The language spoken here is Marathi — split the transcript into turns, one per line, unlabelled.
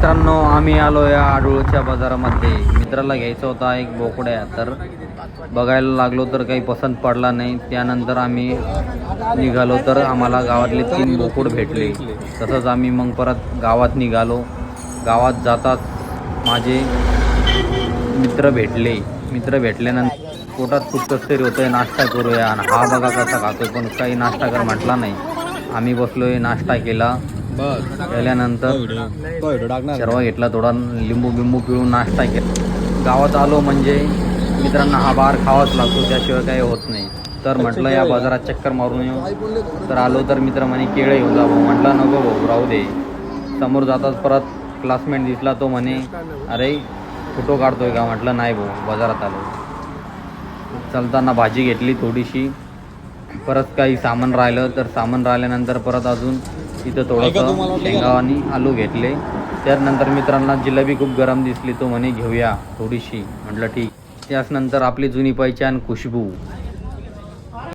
मित्रांनो आम्ही आलो या आडूळच्या बाजारामध्ये. मित्राला घ्यायचा होता एक बोकड्या तर बघायला लागलो तर काही पसंत पडला नाही. त्यानंतर आम्ही निघालो तर आम्हाला गावातले तीन बोकुड भेटले. तसंच आम्ही मग परत गावात निघालो. गावात जाताच माझे मित्र भेटले. मित्र भेटल्यानंतर पोटात खूप कसं तरी होतंय नाश्ता करूया. आणि हा बघा कसा खातोय पण काही नाश्ता कर म्हटला नाही. आम्ही बसलोय नाश्ता केला. केल्यानंतर शर्वा घेतला थोडा लिंबू बिंबू पिळून नाश्ता केला. गावात आलो म्हणजे मित्रांना हा बार खावाच लागतो त्याशिवाय काही होत नाही. तर म्हटलं या बाजारात चक्कर मारून येऊ. तर आलो तर मित्र म्हणे केळं घेऊन जा भाऊ. म्हटलं नको भाऊ राहू दे. समोर जाताच परत क्लासमेट दिसला तो म्हणे अरे फोटो काढतोय का? म्हटलं नाही भाऊ बाजारात आलो. चालताना भाजी घेतली थोडीशी. परत काही सामान राहिलं तर सामान राहिल्यानंतर परत अजून तिथं थोडंसं शेंगा आणि आलू घेतले. त्यानंतर मित्रांना जिलेबी खूप गरम दिसली तो म्हणे घेऊया थोडीशी. म्हटलं ठीक. त्याचनंतर आपली जुनी पहिचान खुशबू.